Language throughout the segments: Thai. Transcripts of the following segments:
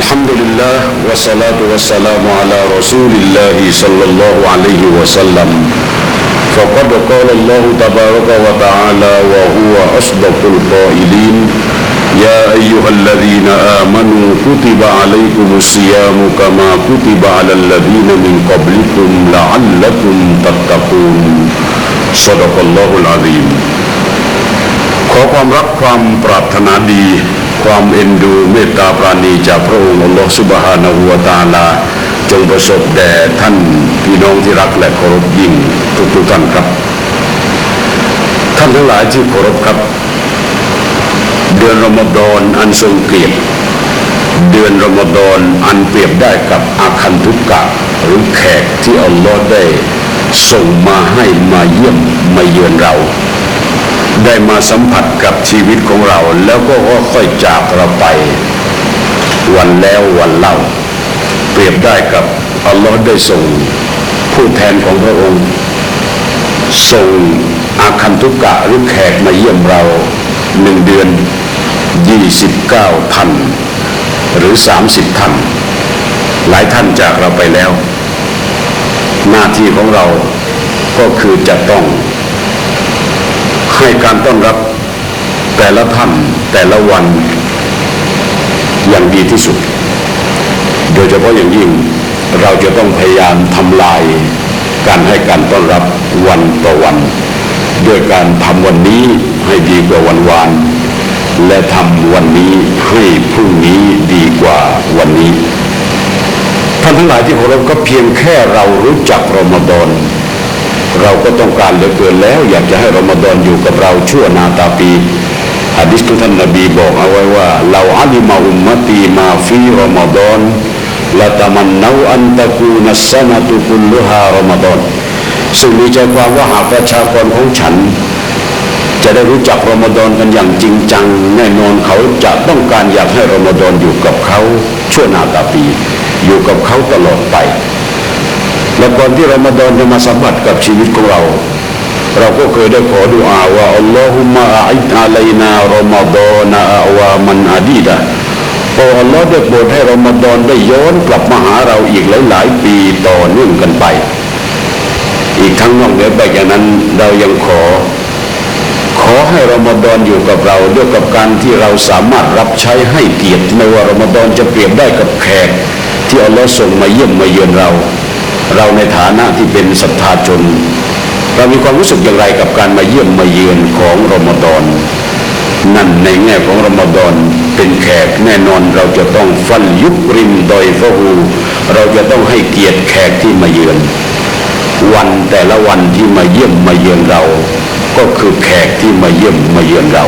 الحمد لله والصلاة والسلام على رسول الله صلى الله عليه وسلم فقد قال الله تبارك وتعالى وهو أصدق القائلين يا أيها الذين آمنوا كتب عليكم الصيام كما كتب على الذين من قبلكم لعلكم تتقون صدق الله العظيم ขอความรักความปรารถนาดี ความเอ็นดูเมตตาปราณีจากพระองค์อัลลอฮฺสุบฮานะฮูวตะอาลา จงประสบแด่ท่านพี่น้องที่รักและเคารพยิ่งทุกทุกท่านครับ ท่านทั้งหลายที่เคารพครับ เดือนรอมฎอนอันทรงเกียรติเดือนรอมฎอนอันเปรียบได้กับอาคันทุกกะหรือแขกที่อัลลอฮ์ได้ส่งมาให้มาเยี่ยมมาเยือนเรา ได้มาสัมผัสกับชีวิตของเรา แล้วก็ค่อยๆจากเราไป วันแล้ววันเล่า เปรียบได้กับอัลลอฮ์ได้ส่งผู้แทนของพระองค์ส่งอาคันทุกกะหรือแขกมาเยี่ยมเราหนึ่งเดือนยี่สิบเก้าท่านหรือสามสิบท่านหลายท่านจากเราไปแล้ว หน้าที่ของเราก็คือจะต้อง ให้การต้อนรับแต่ละท่านแต่ละวันอย่างดีที่สุด โดยเฉพาะอย่างยิ่งเราจะต้องพยายามทำลายการให้การต้อนรับวันต่อวัน ด้วยการทำวันนี้ให้ดีกว่าวันวาน และทำวันนี้ให้พรุ่งนี้ดีกว่าวันนี้ ท่านทั้งหลายที่เคารพก็เพียงแค่เรารู้จักรอมฎอน เราก็ต้องการเหลือเกินแล้ว อยากจะให้รอมฎอนอยู่กับเราชั่วนาตาปีฮะดิษที่ท่านนบีบอกเอาไว้ว่าเราอัลิมาอุมมตีมาฟีรอมฎอนละตะมันนาอันตะกูนัสนะตุคุลลุฮารอมฎอนซึ่งมีใจความว่าหากประชากรของฉัน จะได้รู้จักรอมฎอนกันอย่างจริงจัง แน่นอนเขาจะต้องการอยากให้รอมฎอนอยู่กับเขาชั่วนาตาปี อยู่กับเขาตลอดไป และก่อนที่รอมฎอนจะมาสัมผัสกับชีวิตของเรา เราก็เคยได้ขอดุอาว่าอัลลอฮุมะอิดอะลัยนารอมฎอนอาวามันอดีดะโอ้อัลลอฮ์ได้โปรดให้รอมฎอนได้ย้อนกลับมาหาเราอีกหลายๆปีต่อเนื่องกันไป อีกทั้งนอกเหนือไปจากนั้นเรายังขอ ขอให้รอมฎอนอยู่กับเราด้วยกับการที่เราสามารถรับใช้ให้เกียรติไม่ว่ารอมฎอนจะเปรียบได้กับแขกที่อัลลอฮ์ส่งมาเยี่ยมมาเยือนเรา เราในฐานะที่เป็นศรัทธาชน เรามีความรู้สึกอย่างไรกับการมาเยี่ยมมาเยือนของรอมฎอนนั่นในแง่ของรอมฎอนเป็นแขกแน่นอนเราจะต้องฟันยุบริมดอยฟะฮูเราจะต้องให้เกียรติแขกที่มาเยือน วันแต่ละวันที่มาเยี่ยมมาเยือนเรา ก็คือแขกที่มาเยี่ยมมาเยือนเรา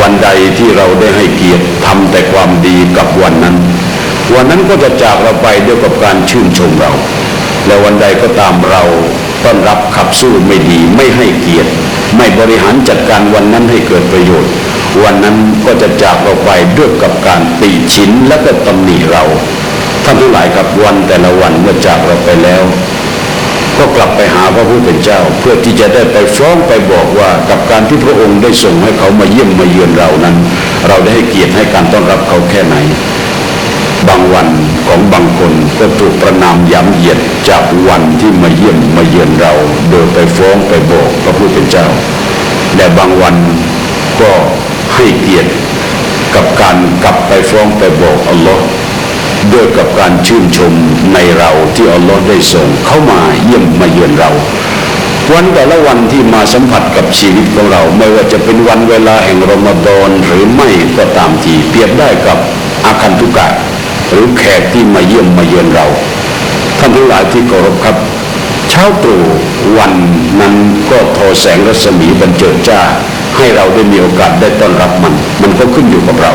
วันใดที่เราได้ให้เกียรติทำแต่ความดีกับวันนั้น วันนั้นก็จะจากเราไปด้วยกับการชื่นชมเรา และวันใดก็ตามเราต้อนรับขับสู้ไม่ดีไม่ให้เกียรติ ไม่บริหารจัดการวันนั้นให้เกิดประโยชน์ วันนั้นก็จะจากเราไปด้วยกับการตีฉินและก็ตำหนิเราท่านทั้งหลายครับวันแต่ละวันเมื่อจากเราไปแล้ว ก็กลับไปหาพระผู้เป็นเจ้า เพื่อที่จะได้ไปฟ้องไปบอกว่ากับการที่พระองค์ได้ส่งให้เขามาเยี่ยมมาเยือนเรานั้น เราได้ให้เกียรติให้การต้อนรับเขาแค่ไหน บางวันของบางคนก็ถูกประนามย้ำเหยียดจากวันที่มาเยี่ยมมาเยือนเรา โดยไปฟ้องไปบอกพระผู้เป็นเจ้า และบางวันก็ให้เกียรติกับการกลับไปฟ้องไปบอกอัลลอฮ์ด้วยกับการชื่นชมในเราที่อัลลอฮ์ได้ส่งเข้ามาเยี่ยมมาเยือนเรา วันแต่ละวันที่มาสัมผัสกับชีวิตของเรา ไม่ว่าจะเป็นวันเวลาแห่งรอมฎอนหรือไม่ก็ตามทีเปรียบได้กับอาคันตุกะ หรือแขกที่มาเยี่ยมมาเยือนเรา ท่านทั้งหลายที่เคารพครับ เช้าตรู่วันนั้นก็ทอแสงรัศมีบันเจิดจ้า ให้เราได้มีโอกาสได้ต้อนรับมัน มันก็ขึ้นอยู่กับเรา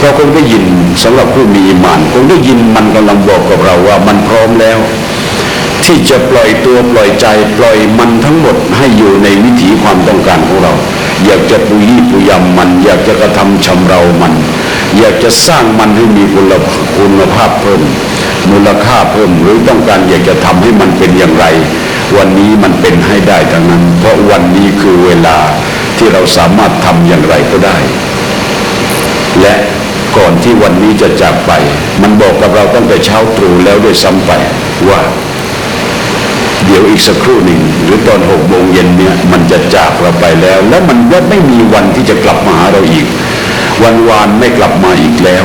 เราคงได้ยินสำหรับผู้มีอิมานคงได้ยินมันกำลังบอกกับเราว่ามันพร้อมแล้ว ที่จะปล่อยตัวปล่อยใจปล่อยมันทั้งหมดให้อยู่ในวิถีความต้องการของเรา อยากจะปุยี่ปุยำมัน อยากจะกระทำชำเรามัน อยากจะสร้างมันให้มีคุณภาพคุณภาพเพิ่ม มูลค่าเพิ่มหรือต้องการอยากจะทำให้มันเป็นอย่างไร วันนี้มันเป็นให้ได้ทั้งนั้น เพราะวันนี้คือเวลาที่เราสามารถทำอย่างไรก็ได้ และก่อนที่วันนี้จะจากไป มันบอกกับเราตั้งแต่เช้าตรู่แล้วด้วยซ้ำไปว่า เดี๋ยวอีกสักครู่หนึ่งหรือตอนหกโมงเย็นเนี่ยมันจะจากเราไปแล้ว แล้วมันก็ไม่มีวันที่จะกลับมาหาเราอีก วันวานไม่กลับมาอีกแล้ว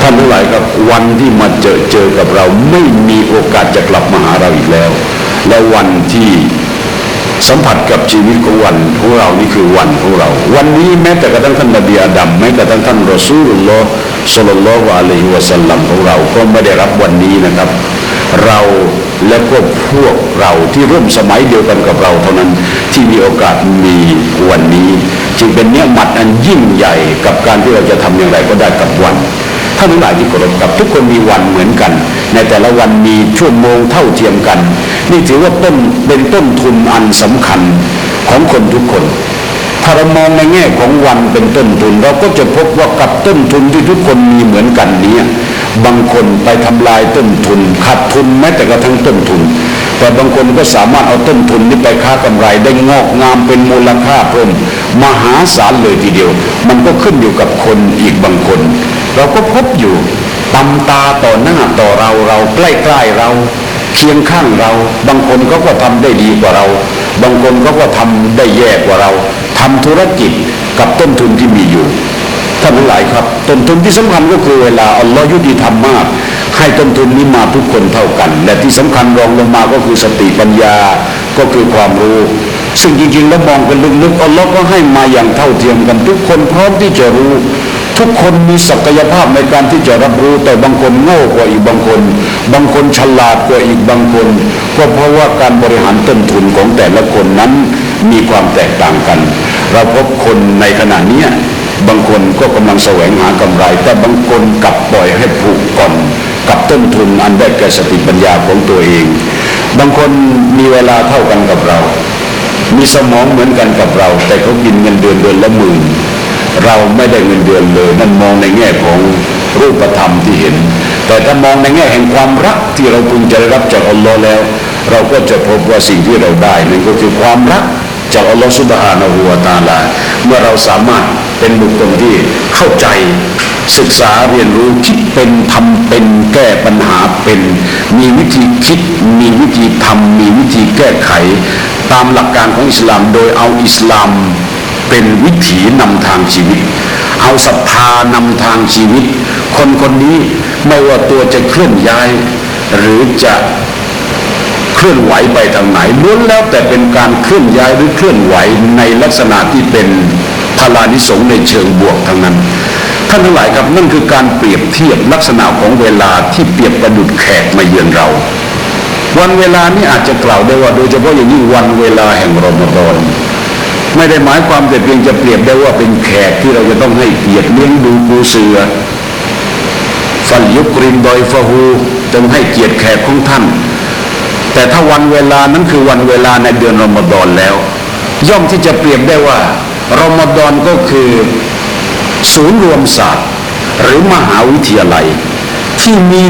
ท่านทั้งหลายครับวันที่มาเจอเจอกับเราไม่มีโอกาสจะกลับมาหาเราอีกแล้ว และวันที่สัมผัสกับชีวิตของวันของเรานี่คือวันของเรา วันนี้แม้แต่กระทั่งท่านนบีอาดัมแม้กระทั่งท่านรอซูลุลลอฮ์สุลลัลลอฮุอะลัยฮิวะสัลลัมของเรา ก็ไม่ได้รับวันนี้นะครับ เราและก็ พวกเราที่ร่วมสมัยเดียวกันกับเราเท่านั้นที่มีโอกาสมีวันนี้ จึงเป็นเนื้อหมัดอันยิ่งใหญ่กับการที่เราจะทำอย่างไรก็ได้กับวันท่านทั้งหลายที่เคารพครับทุกคนมีวันเหมือนกัน ในแต่ละวันมีชั่วโมงเท่าเทียมกัน นี่ถือว่าต้นเป็นต้นทุนอันสำคัญของคนทุกคนถ้าเรามองในแง่ของวันเป็นต้นทุน เราก็จะพบว่ากับต้นทุนที่ทุกคนมีเหมือนกันนี้บางคนไปทำลายต้นทุนขาดทุนแม้แต่กระทั่งต้นทุน แต่บางคนก็สามารถเอาต้นทุนนี้ไปค้ากำไรได้งอกงามเป็นมูลค่าเพิ่มมหาศาลเลยทีเดียว มันก็ขึ้นอยู่กับคนอีกบางคน เราก็พบอยู่ตำตาต่อหน้าต่อเราเราใกล้ๆเราเคียงข้างเรา บางคนเขาก็ทำได้ดีกว่าเรา บางคนเขาก็ทำได้แย่กว่าเราทำธุรกิจกับต้นทุนที่มีอยู่ท่านทั้งหลายครับ ต้นทุนที่สำคัญก็คือเวลาอัลลอฮ์ยุติธรรมมาก ให้ต้นทุนนี้มาทุกคนเท่ากัน และที่สำคัญรองลงมาก็คือสติปัญญาก็คือความรู้ ซึ่งจริงๆแล้วมองกันลึกๆอัลลอฮ์ก็ให้มาอย่างเท่าเทียมกัน ทุกคนพร้อมที่จะรู้ ทุกคนมีศักยภาพในการที่จะรับรู้ แต่บางคนโง่กว่าอีกบางคน บางคนฉลาดกว่าอีกบางคน ก็เพราะว่าการบริหารต้นทุนของแต่ละคนนั้นมีความแตกต่างกัน เราพบคนในขณะเนี้ยบางคนก็กำลังแสวงหากำไร แต่บางคนกลับปล่อยให้ผูกก่อน กับต้นทุนอันได้แก่สติปัญญาของตัวเอง บางคนมีเวลาเท่ากันกับเรา มีสมองเหมือนกันกับเรา แต่เขากินเงินเดือนเดือนละหมื่นเราไม่ได้เงินเดือนเลยนั่นมองในแง่ของรูปธรรมที่เห็น แต่ถ้ามองในแง่แห่งความรักที่เราพึงจะได้รับจากอัลลอฮ์แล้ว เราก็จะพบว่าสิ่งที่เราได้นั่นก็คือความรักจากอัลลอฮฺสุบฮานะฮูวาตาลา เมื่อเราสามารถเป็นบุคคลที่เข้าใจ ศึกษาเรียนรู้คิดเป็นทำเป็นแก้ปัญหาเป็น มีวิธีคิดมีวิธีทำมีวิธีแก้ไข ตามหลักการของอิสลามโดยเอาอิสลามเป็นวิถีนำทางชีวิต เอาศรัทธานำทางชีวิต คนคนนี้ไม่ว่าตัวจะเคลื่อนย้าย หรือจะเคลื่อนไหวไปทางไหนล้วนแล้วแต่เป็นการเคลื่อนย้ายหรือเคลื่อนไหวในลักษณะที่เป็นพลานิสงในเชิงบวกทั้งนั้น ท่านทั้งหลายครับนั่นคือการเปรียบเทียบลักษณะของเวลาที่เปรียบประดุดแขกมาเยือนเรา วันเวลานี้อาจจะกล่าวได้ว่าโดยเฉพาะอย่างยิ่งวันเวลาแห่งรอมฎอนไม่ได้หมายความแต่เพียงจะเปรียบได้ว่าเป็นแขกที่เราจะต้องให้เกียรติเลี้ยงดูปูเสือฟันยุกริมดอยฟะฮูจงให้เกียรติแขกของท่าน แต่ถ้าวันเวลานั้นคือวันเวลาในเดือนรอมฎอนแล้ว ย่อมที่จะเปรียบได้ว่ารอมฎอนก็คือ ศูนย์รวมศาสตร์ หรือมหาวิทยาลัย ที่มี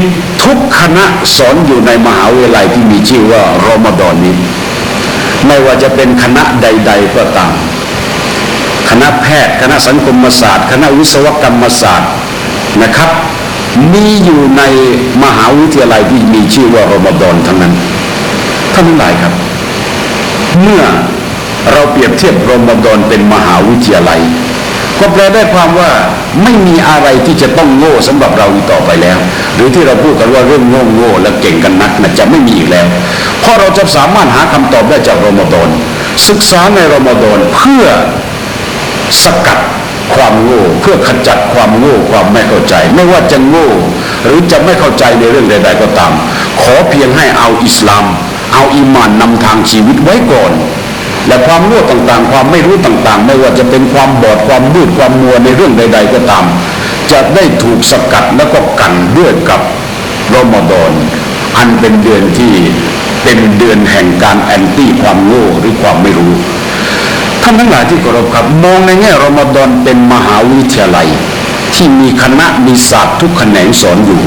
ทุกคณะสอนอยู่ในมหาวิทยาลัยที่มีชื่อว่ารอมฎอนนี้ ไม่ว่าจะเป็นคณะใด ๆ ก็ตาม คณะแพทย์ คณะสังคมศาสตร์ คณะวิศวกรรมศาสตร์นะครับ มีอยู่ในมหาวิทยาลัยที่มีชื่อว่ารอมฎอนทั้งนั้นท่านทั้งหลายครับ เมื่อเราเปรียบเทียบรอมฎอนเป็นมหาวิทยาลัย ก็แปลได้ความว่าไม่มีอะไรที่จะต้องโง่สำหรับเราอีกต่อไปแล้ว หรือที่เราพูดกันว่าเรื่องโง่โง่และเก่งกันนักนะจะไม่มีอีกแล้วเพราะเราจะสามารถหาคำตอบได้จากรอมฎอนศึกษาในรอมฎอนเพื่อสกัดความโง่เพื่อขจัดความโง่ความไม่เข้าใจ ไม่ว่าจะโง่ หรือจะไม่เข้าใจในเรื่องใด ๆ ก็ตาม ขอเพียงให้เอาอิสลาม เอาอีมานนำทางชีวิตไว้ก่อน และความโง่ต่างๆ ความไม่รู้ต่างๆ ไม่ว่าจะเป็นความบอดความมืดความมัวในเรื่องใด ๆ ก็ตาม จะได้ถูกสกัดแล้วก็กันด้วยกับรอมฎอนอันเป็นเดือนที่เป็นเดือนแห่งการแอนตี้ความโง่หรือความไม่รู้ท่านทั้งหลายที่เคารพครับมองในแง่รอมฎอนเป็นมหาวิทยาลัย ที่มีคณะมีศาสตร์ทุกแขนงสอนอยู่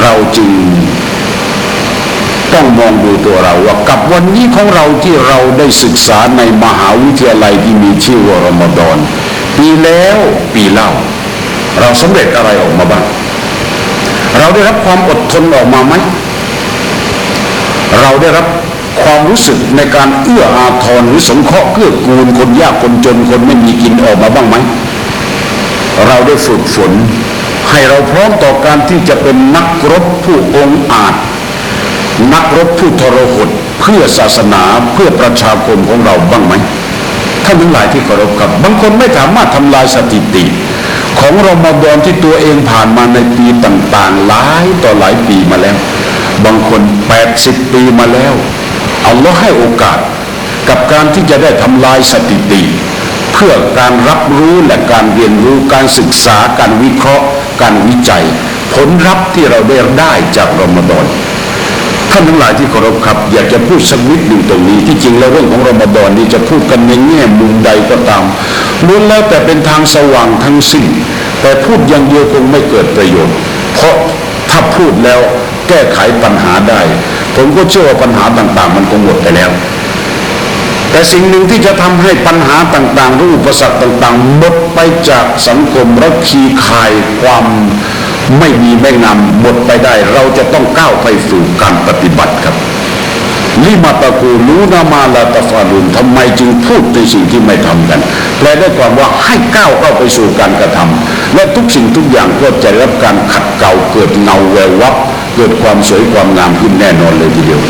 เราจึง ต้องมองดูตัวเราว่ากับวันนี้ของเราที่เราได้ศึกษาในมหาวิทยาลัยที่มีชื่อว่ารมฎอนปีแล้วปีเล่า เราสำเร็จอะไรออกมาบ้าง เราได้รับความอดทนออกมาไหมเราได้รับความรู้สึกในการเอื้ออาทรหรือสงเคราะห์เกื้อกูลคนยากคนจนคนไม่มีกินออกมาบ้างไหมเราได้ฝึกฝนให้เราพร้อมต่อการที่จะเป็นนักรบผู้องอาจ นักรบผู้ทรหดเพื่อศาสนาเพื่อประชาคมของเราบ้างไหมท่านทั้งหลายที่เคารพครับ บางคนไม่สามารถทำลายสถิติ ของรอมฎอนที่ตัวเองผ่านมาในปีต่างๆ หลายต่อหลายปีมาแล้ว บางคน 80 ปีมาแล้วอัลลอฮ์ให้โอกาสกับการที่จะได้ทำลายสถิติ เพื่อการรับรู้และการเรียนรู้การศึกษาการวิเคราะห์ การวิจัย ผลลัพธ์ที่เราได้ได้จากรอมฎอนานทั้งหลายที่เคารพครับ อยากจะพูดสักนิดหนึ่งตรงนี้ ที่จริงแล้วเรื่องของรอมฎอนนี้จะพูดกันในแง่มุมใดก็ตามล้วนแล้วแต่เป็นทางสว่างทั้งสิ้น แต่พูดอย่างเดียวคงไม่เกิดประโยชน์ เพราะถ้าพูดแล้วแก้ไขปัญหาได้ ผมก็เชื่อว่าปัญหาต่างๆ มันคงหมดไปแล้ว แต่สิ่งหนึ่งที่จะทำให้ปัญหาต่างๆหรืออุปสรรคต่างๆหมดไปจากสังคมและคีคายความ ไม่มีไม่งามหมดไปได้ เราจะต้องก้าวไปสู่การปฏิบัติครับลิมาตะกูรู้นามาลาตฟาลุนทำไมจึงพูดในสิ่งที่ไม่ทำกันแปลได้ความว่าให้ก้าวเข้าไปสู่การกระทำและทุกสิ่งทุกอย่างก็จะรับการขัดเกลาเกิดเงาแวววับเกิดความสวยความงามขึ้นแน่นอนเลยทีเดียว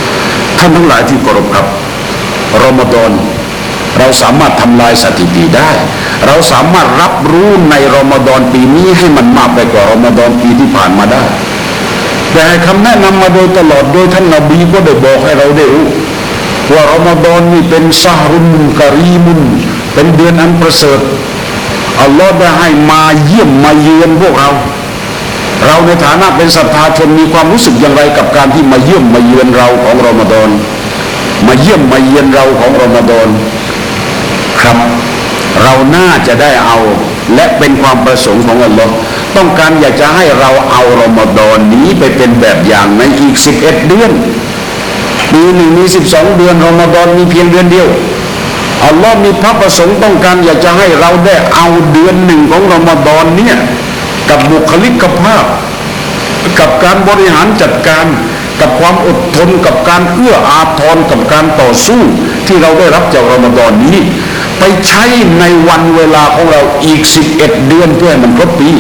ท่านทั้งหลายที่เคารพครับรอมฎอนเราสามารถทำลายสถิติได้ เราสามารถรับรู้ในรอมฎอนปีนี้ให้มันมากไปกว่ารอมฎอนปีที่ผ่านมาได้ แต่คำแนะนำมาโดยตลอดโดยท่านนบีก็ได้บอกให้เราได้รู้ว่ารอมฎอนนี่เป็นซาฮรุนกะรีมุนเป็นเดือนอันประเสริฐอัลลอฮ์ได้ให้มาเยี่ยมมาเยือนพวกเรา เราในฐานะเป็นศรัทธาชนมีความรู้สึกอย่างไรกับการที่มาเยี่ยมมาเยือนเราของรอมฎอนมาเยี่ยมมาเยือนเราของรอมฎอนครับ เราน่าจะได้เอาและเป็นความประสงค์ของอัลลอฮ์ต้องการอยากจะให้เราเอารอมฎอนนี้ไปเป็นแบบอย่างในอีกสิบเอ็ดเดือนปีหนึ่งมีสิบสองเดือนรอมฎอนมีเพียงเดือนเดียวอัลลอฮ์มีพระประสงค์ต้องการอยากจะให้เราได้เอาเดือนหนึ่งของรอมฎอนเนี่ยกับบุคลิกภาพ กับการบริหารจัดการกับความอดทนกับการเอื้ออาทรกับการต่อสู้ ที่เราได้รับจากรอมฎอนนี้ ไปใช้ในวันเวลาของเราอีก 11 เดือนเพื่อให้มันครบปี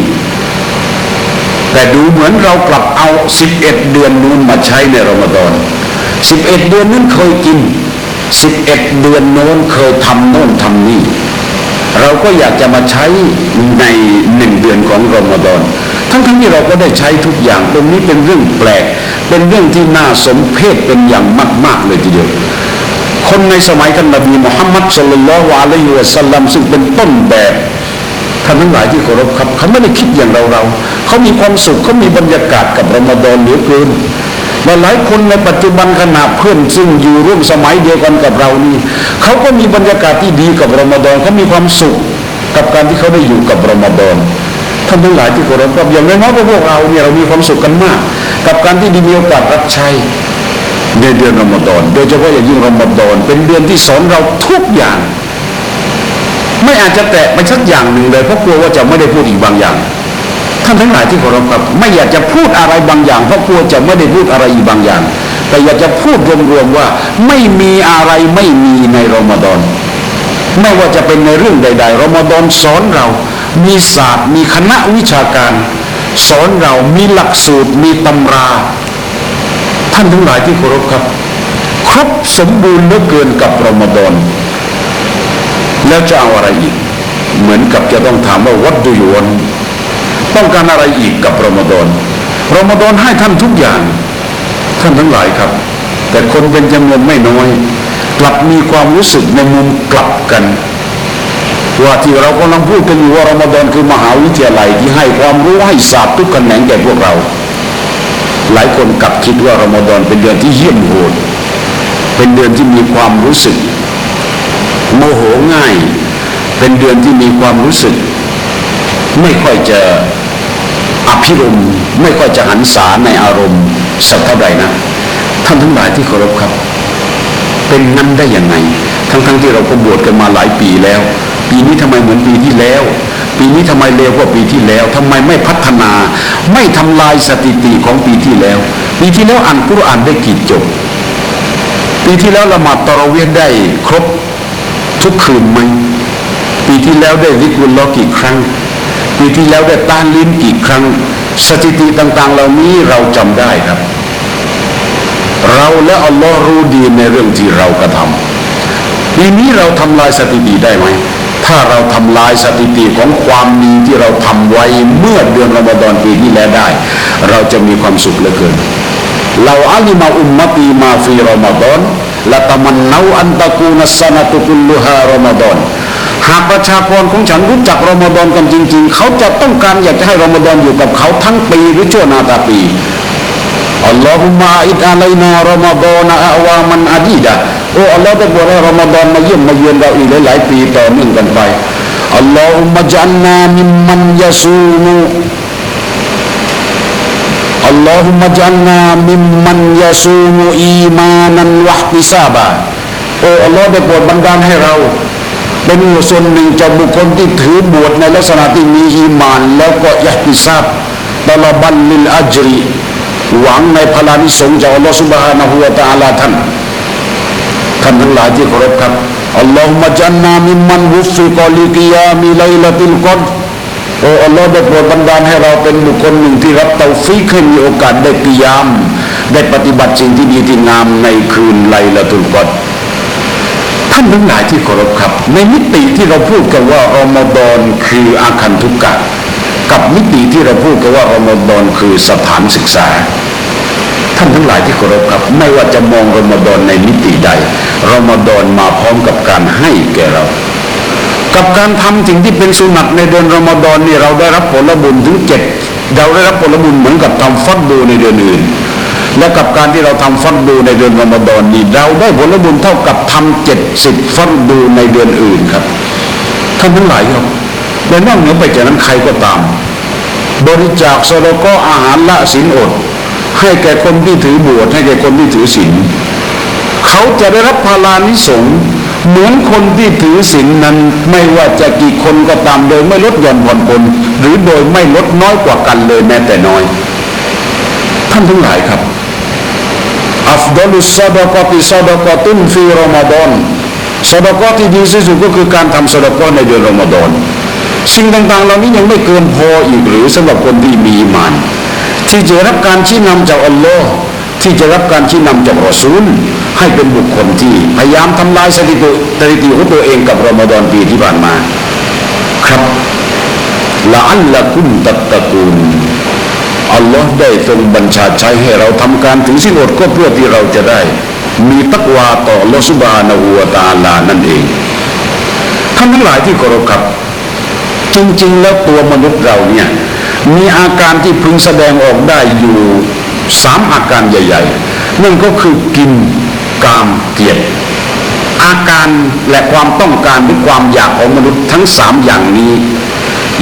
แต่ดูเหมือนเรากลับเอา 11 เดือนนู้นมาใช้ในรอมฎอน 11 เดือนนั้นเคยกิน 11 เดือนโน้นเคยทำโน่นทำนี่ เราก็อยากจะมาใช้ในหนึ่งเดือนของรอมฎอนทั้งทั้งที่เราก็ได้ใช้ทุกอย่างตรงนี้เป็นเรื่องแปลก เป็นเรื่องที่น่าสมเพชเป็นอย่างมาก ๆ เลยทีเดียว คนในสมัยท่านนบีมุฮัมมัดสุลลัลวะอะลัยฮิวะสัลลัมซึ่งเป็นต้นแบบท่านทั้งหลายที่เคารพครับเขาไม่ได้คิดอย่างเราเราเขามีความสุขเขามีบรรยากาศกับรอมฎอนเหลือเกินและหลายคนในปัจจุบันขณะเพื่อนซึ่งอยู่ร่วมสมัยเดียวกันกับเรานี่เขาก็มีบรรยากาศที่ดีกับรอมฎอนเขามีความสุขกับการที่เขาได้อยู่กับรอมฎอนท่านทั้งหลายที่เคารพครับอย่างน้อยๆพวกเราเนี่ยเรามีความสุขกันมาก กับการที่ได้มีโอกาสรับใช้ ในเดือนรอมฎอนโดยเฉพาะอย่างยิ่งรอมฎอนเป็นเดือนที่สอนเราทุกอย่าง ไม่อาจจะแตะไปสักอย่างหนึ่งเลยเพราะกลัวว่าจะไม่ได้พูดอีกบางอย่าง ท่านทั้งหลายที่เคารพครับ ไม่อยากจะพูดอะไรบางอย่างเพราะกลัวจะไม่ได้พูดอะไรอีกบางอย่าง แต่อยากจะพูดรวมๆว่า ไม่มีอะไรไม่มีในรอมฎอนไม่ว่าจะเป็นในเรื่องใด ๆรอมฎอนสอนเรา มีศาสตร์ มีคณะวิชาการ สอนเรามีหลักสูตร มีตำรา ท่านทั้งหลายที่เคารพครับ ครบสมบูรณ์เหลือเกินกับรอมฎอนแล้วจะเอาอะไรอีก เหมือนกับจะต้องถามว่า what do you want ต้องการอะไรอีกกับรอมฎอนรอมฎอนให้ท่านทุกอย่าง ท่านทั้งหลายครับ แต่คนเป็นจำนวนไม่น้อย กลับมีความรู้สึกในมุมกลับกันว่าที่เรากำลังพูดกันอยู่ว่ารอมฎอนคือมหาวิทยาลัยที่ให้ความรู้ให้ศาสตร์ทุกแขนงแก่พวกเรา หลายคนกลับคิดว่ารอมฎอนเป็นเดือนที่เยี่ยมโหดเป็นเดือนที่มีความรู้สึก โมโหง่าย เป็นเดือนที่มีความรู้สึก ไม่ค่อยจะอภิรมไม่ค่อยจะหันษาในอารมณ์สักเท่าใดนะท่านทั้งหลายที่เคารพครับ เป็นงั้นได้ยังไง ทั้งๆทที่เราก็บวชกันมาหลายปีแล้ว ปีนี้ทำไมเหมือนปีที่แล้ว ปีนี้ทำไมเร็วกว่าปีที่แล้วทำไมไม่พัฒนา ไม่ทำลายสถิติของปีที่แล้ว ปีที่แล้วอ่านกุรอานได้กี่จบ ปีที่แล้วละหมาดตะเระเวียได้ครบทุกคืนไหมปีที่แล้วได้วิกุลลอกี่ครั้ง ปีที่แล้วได้ต้านลิ้นกี่ครั้ง สถิติต่างๆ เหล่านี้เราจำได้ครับ เราและอัลลอฮ์รู้ดีในเรื่องที่เรากระทำปีนี้เราทำลายสถิติได้ไหม ถ้าเราทำลายสถิติของความดีที่เราทำไว้เมื่อเดือนรอมฎอนปีที่แล้วได้ เราจะมีความสุขเหลือเกินเราอาลิมาอุมมตีมาฟีรอมฎอนละตมันนาอันตะกูนัสนะตุกุลลุฮารอมฎอนหากประชากรของฉันรู้จักรอมฎอนกันจริง ๆ เขาจะต้องการอยากจะให้รอมฎอนอยู่กับเขาทั้งปีหรือชั่วนาตาปี อัลลอฮุมะอิดอะลัยนารอมฎอนอาวามันอาดีดะโอ้อัลลอฮ์ได้บอกให้รอมฎอนมาเยี่ยมมาเยือนเราอีกหลายๆปีต่อเนื่องกันไปอัลลอฮุมะจันนามิมมันยาซูมุอัลลอฮุมะจันนามิมมันยาซูมุอีมานันวะติซาบะโอ้อัลลอฮ์ได้โปรดบันดาลให้เราเป็นส่วนหนึ่งจากบุคคลที่ถือบวชในลักษณะที่มีอีมาน แล้วก็ยะติซาบตลบันลิลอัจรี หวังในพลานิสงจากอัลลอฮฺสุบฮานะฮูวะตะอาลาท่านท่านทั้งหลายที่เคารพครับอัลลอฮุมะจันนามิมันวุฟิกอลิกิยามิไลลาติลกอดโอ้อัลลอฮ์ได้โปรดบันดาลให้เราเป็นบุคคลหนึ่งที่รับเตาฟีกให้มีโอกาสได้กิยาม ได้ปฏิบัติสิ่งที่ดีที่งามในคืนไลลาตุลกอดท่านทั้งหลายที่เคารพครับ ในมิติที่เราพูดกันว่ารอมฎอนคืออาคันทุกกะ กับมิติที่เราพูดกันว่ารอมฎอนคือสถานศึกษา ท่านทั้งหลายที่เคารพครับ ไม่ว่าจะมองรอมฎอนในมิติใดรอมฎอนมาพร้อมกับการให้แก่เรา กับการทำสิ่งที่เป็นสุนัตในเดือนรอมฎอนนี่เราได้รับผลบุญถึงเจ็ดเราได้รับผลบุญเหมือนกับทำฟัดดูในเดือนอื่นและกับการที่เราทำฟัดดูในเดือนรอมฎอนนี้เราได้ผลบุญเท่ากับทำเจ็ดสิบฟัดดูในเดือนอื่นครับท่านทั้งหลายครับ และนอกเหนือไปจากนั้นใครก็ตาม บริจาคสโลก็อาหารละศีลอด ให้แก่คนที่ถือบวชให้แก่คนที่ถือศีลเขาจะได้รับพาลานิสงส์เหมือนคนที่ถือศีลนั้นไม่ว่าจะกี่คนก็ตามโดยไม่ลดหย่อนผ่อนปลนหรือโดยไม่ลดน้อยกว่ากันเลยแม้แต่น้อย ท่านทั้งหลายครับอัฟดอลุสซาดะกอติซาดะกอตุนฟีรอมฎอนซาดะกอที่ดีที่สุดก็คือการทำซาดะกอในเดือนรอมฎอน สิ่งต่างๆ เหล่านี้ยังไม่เกินพออีกหรือสำหรับคนที่มีมานที่จะรับการชี้นำจากอัลลอฮ์ที่จะรับการชี้นำจากรอซูลให้เป็นบุคคลที่พยายามทำลายสถิติสถิติของตัวเองกับรอมฎอนปีที่ผ่านมา ครับละอัลละกุมตัตตะกูลอัลลอฮ์ได้ทรงบัญชาใช้ให้เราทำการถือศีลอดก็เพื่อที่เราจะได้ มีตักวาต่อลอสุบานะฮูวตาลานั่นเองท่านทั้งหลายที่เคารพครับ จริง ๆ แล้วตัวมนุษย์เราเนี่ยมีอาการที่พึงแสดงออกได้อยู่สามอาการใหญ่ ๆ นั่นก็คือกินกามเกลียดอาการและความต้องการหรือความอยากของมนุษย์ทั้งสามอย่างนี้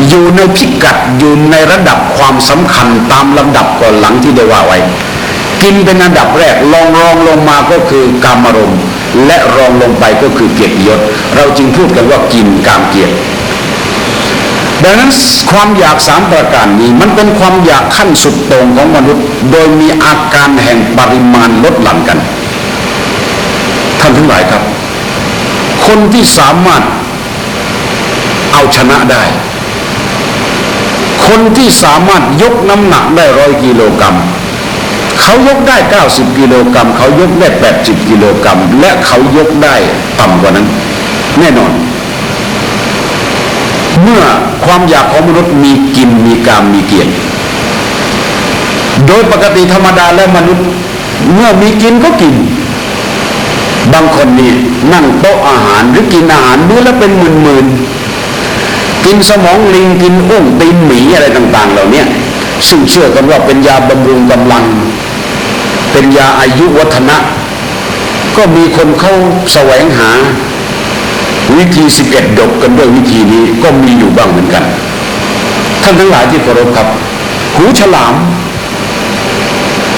อยู่ในพิกัดอยู่ในระดับความสำคัญตามลำดับก่อนหลังที่ได้ว่าไว้ กินเป็นอันดับแรกรองรองลงมาก็คือกามารมณ์และรองลงไปก็คือเกียรติยศ เราจึงพูดกันว่ากินกามเกียรติ ดังนั้นความอยากสามประการนี้มันเป็นความอยากขั้นสุดโต่งของมนุษย์ โดยมีอาการแห่งปริมาณลดหลั่นกัน ท่านทั้งหลายครับ คนที่สามารถเอาชนะได้ คนที่สามารถยกน้ำหนักได้ร้อยกิโลกรัมเขายกได้ 90 กิโลกรัมเขายกได้ 80 กิโลกรัมและเขายกได้ต่ำกว่านั้น แน่นอน เมื่อความอยากของมนุษย์มีกินมีกามมีเกียรติโดยปกติธรรมดาแล้วมนุษย์ เมื่อมีกินก็กิน บางคนนี่นั่งโต๊ะอาหารหรือกินอาหารดูแล้วเป็นหมื่นๆกินสมองลิงกินอุ้งตีนหมีอะไรต่าง ๆ เหล่านี้ซึ่งเชื่อกันว่าเป็นยาบำรุงกำลัง เป็นยาอายุวัฒนะ ก็มีคนเข้าแสวงหา วิธีสิบเอ็ดดกกันด้วยวิธีนี้ก็มีอยู่บ้างเหมือนกัน ท่านทั้งหลายที่เคารพครับ หูฉลาม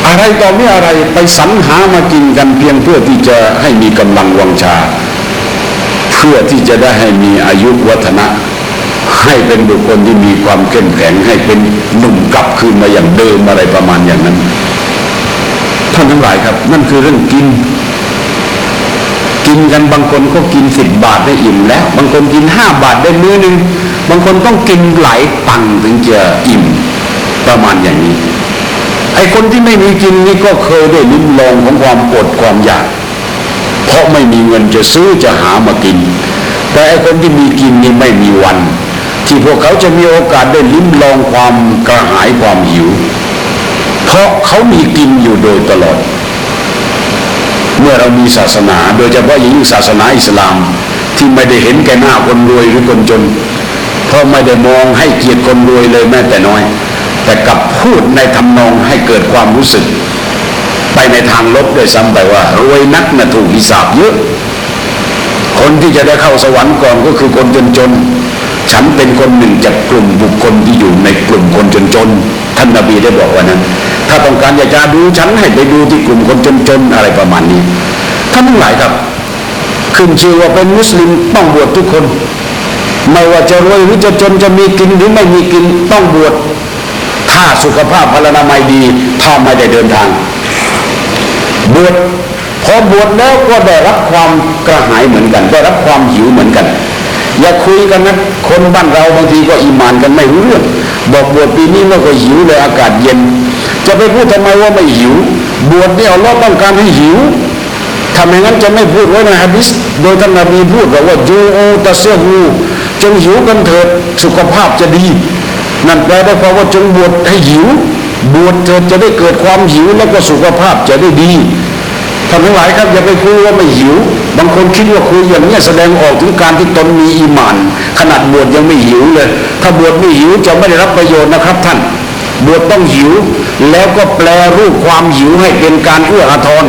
อะไรต่อไม่อะไรไปสรรหามากินกันเพียงเพื่อที่จะให้มีกำลังวังชา เพื่อที่จะได้ให้มีอายุวัฒนะ ให้เป็นบุคคลที่มีความเข้มแข็งให้เป็นหนุ่มกลับคืนมาอย่างเดิมอะไรประมาณอย่างนั้น ท่านทั้งหลายครับ นั่นคือเรื่องกิน กินกันบางคนก็กินสิบบาทได้อิ่มแล้ว บางคนกินห้าบาทได้มื้อนึง บางคนต้องกินหลายตังถึงจะอิ่มประมาณอย่างนี้ ไอ้คนที่ไม่มีกินนี่ก็เคยได้ลิ้มลองของความอดความอยาก เพราะไม่มีเงินจะซื้อจะหามากิน แต่ไอ้คนที่มีกินนี่ไม่มีวัน ที่พวกเขาจะมีโอกาสได้ลิ้มลองความกระหายความหิว เพราะเขามีกินอยู่โดยตลอด เมื่อเรามีศาสนา โดยเฉพาะอย่างยิ่งศาสนาอิสลาม ที่ไม่ได้เห็นแก่หน้าคนรวยหรือคนจน เพราะไม่ได้มองให้เกียรติคนรวยเลยแม้แต่น้อย แต่กลับพูดในทำนองให้เกิดความรู้สึก ไปในทางลบด้วยซ้ำไปว่ารวยนักนะถูกหิสาบเยอะ คนที่จะได้เข้าสวรรค์ก่อนก็คือคนจนจนๆฉันเป็นคนหนึ่งจากกลุ่มบุคคลที่อยู่ในกลุ่มคนจนจนๆท่านนบีได้บอกว่านั้น ถ้าต้องการอยากจะดูฉันให้ไปดูที่กลุ่มคนจนๆอะไรประมาณนี้ท่านทั้งหลายครับ ขึ้นชื่อว่าเป็นมุสลิมต้องบวชทุกคน ไม่ว่าจะรวยหรือจะจนจะมีกินหรือไม่มีกินต้องบวชถ้าสุขภาพพลานามัยดีถ้าไม่ได้เดินทาง บวชพอบวชแล้วก็ได้รับความกระหายเหมือนกัน ได้รับความหิวเหมือนกัน อย่าคุยกันนะคนบ้านเราบางทีก็อิมานกันไม่รู้เรื่อง บอกบวชปีนี้มันก็หิวเลยอากาศเย็น จะไปพูดทำไมว่าไม่หิว บวชเนี่ยเราต้องการให้หิวถ้าไม่งั้นจะไม่พูดไว้ในฮะดิษโดยท่านนบีพูดบอกว่าจูอูตะเซฮูจงหิวกันเถิดสุขภาพจะดี นั่นแปลได้ความว่าจงบวชให้หิว บวชเถิดจะได้เกิดความหิวแล้วก็สุขภาพจะได้ดีท่านทั้งหลายครับอย่าไปคุยว่าไม่หิว บางคนคิดว่าคุยอย่างนี้แสดงออกถึงการที่ตนมีอีหมาน ขนาดบวชยังไม่หิวเลย ถ้าบวชไม่หิวจะไม่ได้รับประโยชน์นะครับท่าน บวชต้องหิว แล้วก็แปลรูปความหิวให้เป็นการเอื้ออาทร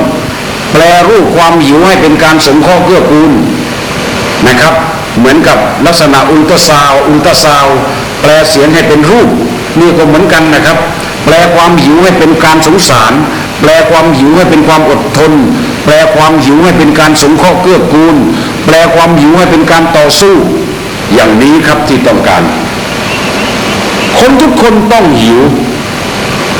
แปลรูปความหิวให้เป็นการสงเคราะห์เกื้อกูลนะครับ เหมือนกับลักษณะอุลตราซาวอุลตราซาวด์แปลเสียงให้เป็นรูปนี่ก็เหมือนกันนะครับ แปลความหิวให้เป็นการสงสาร แปลความหิวให้เป็นความอดทน แปลความหิวให้เป็นการสงเคราะห์เกื้อกูล แปลความหิวให้เป็นการต่อสู้ อย่างนี้ครับที่ต้องการ คนทุกคนต้องหิว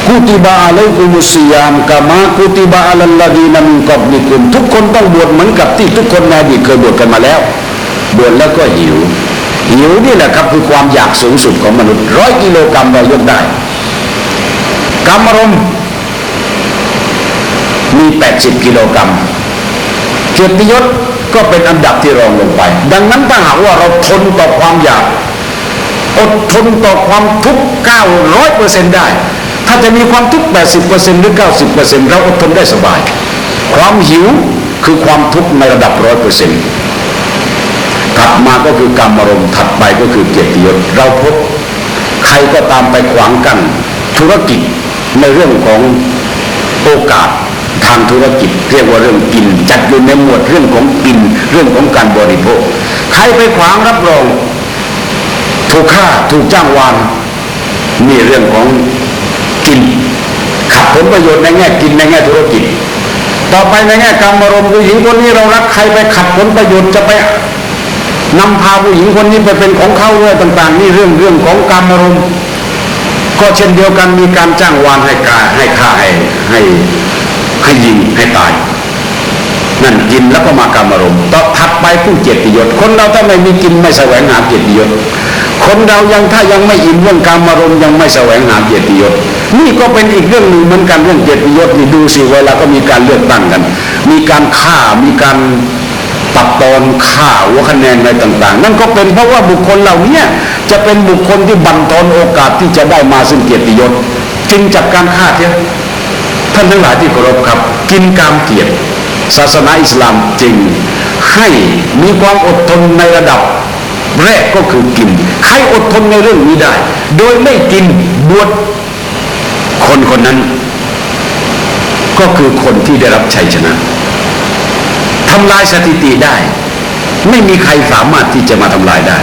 กุติบาอะลัยกุมุสยามกามากุติบาอัลลดีนามินกับนิกุมทุกคนต้องบวชเหมือนกับที่ทุกคนในอดีตเคยบวชกันมาแล้ว บวชแล้วก็หิว หิวนี่แหละครับคือความอยากสูงสุดของมนุษย์ร้อยกิโลกรัมเรายกได้กรรมอารมณ์มี 80 กิโลกรัมเกียรติยศก็เป็นอันดับที่รองลงไป ดังนั้นถ้าหากว่าเราทนต่อความอยาก อดทนต่อความทุกข์900เปอร์เซ็นต์ได้ ถ้าจะมีความทุกข์ 80เปอร์เซ็นต์หรือ 90เปอร์เซ็นต์เราอดทนได้สบาย ความหิวคือความทุกข์ในระดับร้อยเปอร์เซ็นต์ถัดมาก็คือกรรมอารมณ์ถัดไปก็คือเกียรติยศเราพบใครก็ตามไปขวางกันธุรกิจในเรื่องของโอกาสทางธุรกิจเรียกว่าเรื่องกิน จัดอยู่ในหมวดเรื่องของกินเรื่องของการบริโภค ใครไปขวางรับรอง ถูกฆ่าถูกจ้างวานนี่เรื่องของกินขัดผลประโยชน์ในแง่กินในแง่ธุรกิจ ต่อไปในแง่การอารมณ์ผู้หญิงคนนี้เรารักใครไปขัดผลประโยชน์จะไปนำพาผู้หญิงคนนี้ไปเป็นของเขาเรื่องต่างๆ นี่เรื่องเรื่องของการอารมณ์ก็เช่นเดียวกันมีการจ้างวานให้กาให้ฆ่าให้ให้ให้ยิงให้ตายนั่นกินแล้วก็มากรรมอารมณ์ต่อถัดไปผู้เกียรติยศคนเราถ้าไม่มีกินไม่แสวงหาเกียรติยศ คนเรายังถ้ายังไม่อิ่มเรื่องกรรมารมยังไม่แสวงหาเกียรติยศนี่ก็เป็นอีกเรื่องหนึ่งเหมือนกันเรื่องเกียรติยศนี่ดูสิเวลาก็มีการเลือกตั้งกัน มีการฆ่ามีการตัดตอนฆ่าหัวคะแนนอะไรต่าง ๆ นั่นก็เป็นเพราะว่าบุคคลเหล่านี้จะเป็นบุคคลที่บั่นทอนโอกาสที่จะได้มาซึ่งเกียรติยศกินจากการฆ่าเถอะท่านทั้งหลายที่เคารพครับ กินกามเกียรติศาสนาอิสลามจริงให้มีความอดทนในระดับ แรกก็คือกิน ใครอดทนในเรื่องนี้ได้ โดยไม่กินบวชคนคนนั้น ก็คือคนที่ได้รับชัยชนะทำลายสถิติได้ ไม่มีใครสามารถที่จะมาทำลายได้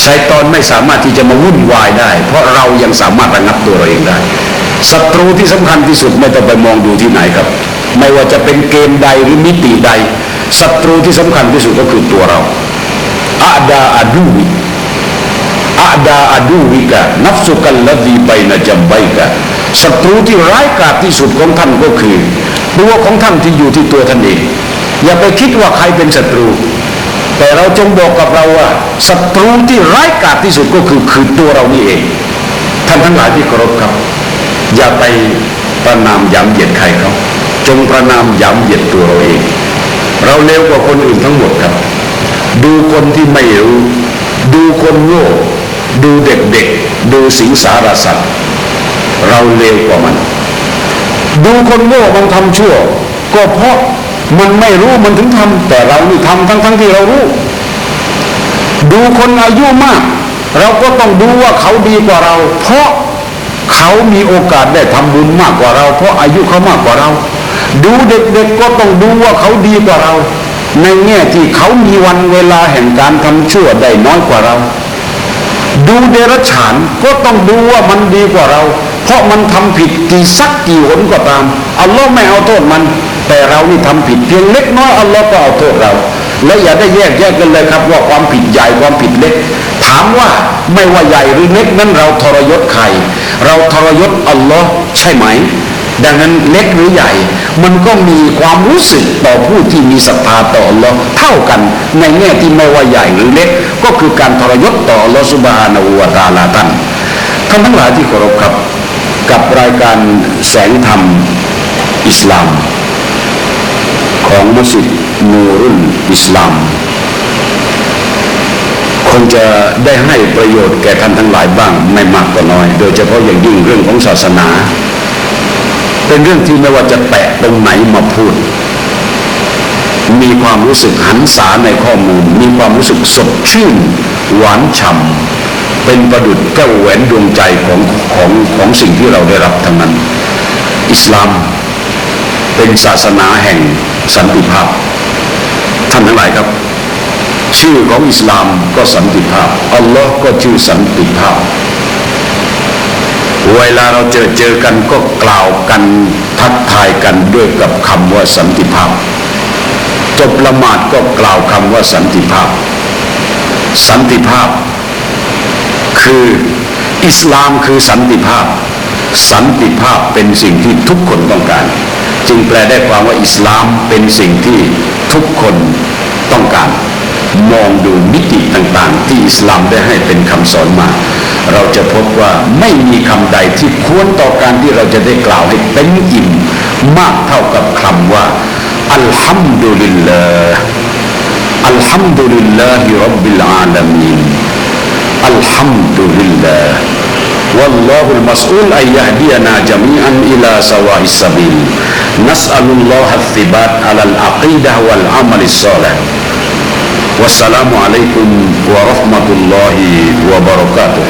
ไซตอนไม่สามารถที่จะมาวุ่นวายได้ เพราะเรายังสามารถระงับตัวเราเองได้ศัตรูที่สำคัญที่สุดไม่ต้องไปมองดูที่ไหนครับ ไม่ว่าจะเป็นเกมใดหรือมิติใดศัตรูที่สำคัญที่สุดก็คือตัวเรา อาดาอาดูวิอาดาอดูวิกะนัฟสุกัลลดีไปนะจัมไบกะศัตรูที่ร้ายกาจที่สุดของท่านก็คือตัวของท่านที่อยู่ที่ตัวท่านเองอย่าไปคิดว่าใครเป็นศัตรู แต่เราจงบอกกับเราว่าศัตรูที่ร้ายกาจที่สุดก็คือคือตัวเรานี่เอง ท่านทั้งหลายที่เคารพครับ อย่าไปประนามย้ำเหยียดใครเขาจงประนามย้ำเหยียดตัวเราเอง เราเร็วกว่าคนอื่นทั้งหมดครับ ดูคนที่ไม่รู้ ดูคนโง่ ดูเด็กๆ ดูสิงสารสัตว์ เราเร็วกว่ามัน ดูคนโง่มันทำชั่ว ก็เพราะมันไม่รู้มันถึงทำแต่เรานี่ทำทั้งทั้งๆที่เรารู้ ดูคนอายุมาก เราก็ต้องดูว่าเขาดีกว่าเรา เพราะเขามีโอกาสได้ทำบุญมากกว่าเรา เพราะอายุเขามากกว่าเรา ดูเด็กๆก็ต้องดูว่าเขาดีกว่าเรา ในแง่ที่เขามีวันเวลาแห่งการทำชั่วได้น้อยกว่าเรา ดูเดรัจฉานก็ต้องดูว่ามันดีกว่าเรา เพราะมันทำผิดกี่สักกี่หนก็ตามอัลลอฮ์ไม่เอาโทษมัน แต่เรานี่ทำผิดเพียงเล็กน้อยอัลลอฮ์ก็เอาโทษเรา และอย่าได้แยกแยกกันเลยครับว่าความผิดใหญ่ความผิดเล็ก ถามว่าไม่ว่าใหญ่หรือเล็กนั้นเราทรยศใคร เราทรยศอัลลอฮ์ใช่ไหม ดังนั้นเล็กหรือใหญ่ มันก็มีความรู้สึกต่อผู้ที่มีศรัทธาต่ออัลลอฮ์เท่ากันในแง่ที่ไม่ว่าใหญ่หรือเล็ก ก็คือการทรยศต่ออัลอสุบานาอูวตาลาท่านท่านทั้งหลายที่เคารพครับกับรายการแสงธรรมอิสลาม ของมัสยิดนูรุนอิสลามคงจะได้ให้ประโยชน์แก่ท่านทั้งหลายบ้างไม่มากก็น้อย โดยเฉพาะอย่างยิ่งเรื่องของศาสนา เป็นเรื่องที่ไม่ว่าจะแตะตรงไหนมาพูด มีความรู้สึกหันษาในข้อมูล มีความรู้สึกสดชื่น หวานฉ่ำเป็นประดุจแก้วแหวนดวงใจของของของสิ่งที่เราได้รับทั้งนั้น อิสลามเป็นศาสนาแห่งสันติภาพ ท่านทั้งหลายครับ ชื่อของอิสลามก็สันติภาพอัลลอฮ์ก็ชื่อสันติภาพ เวลาเราเจอเจอกันก็กล่าวกันทักทายกันด้วยกับคำว่าสันติภาพ จบละหมาดก็กล่าวคำว่าสันติภาพ สันติภาพ คืออิสลามคือสันติภาพ สันติภาพเป็นสิ่งที่ทุกคนต้องการ จึงแปลได้ความว่าอิสลามเป็นสิ่งที่ทุกคนต้องการ มองดูมิติต่างๆ ที่อิสลามได้ให้เป็นคำสอนมา เราจะพบว่าไม่มีคำใดที่ควรต่อการที่เราจะได้กล่าวให้เต็มอิ่มมากเท่ากับคำว่า อัลฮัมดุลิลลาห์อัลฮัมดุลิลลาฮิรับบิลอาลามีน الحمد لله والله المسؤول أن يهدينا جميعا إلى سواء السبيل نسأل الله الثبات على العقيدة والعمل الصالح والسلام عليكم ورحمة الله وبركاته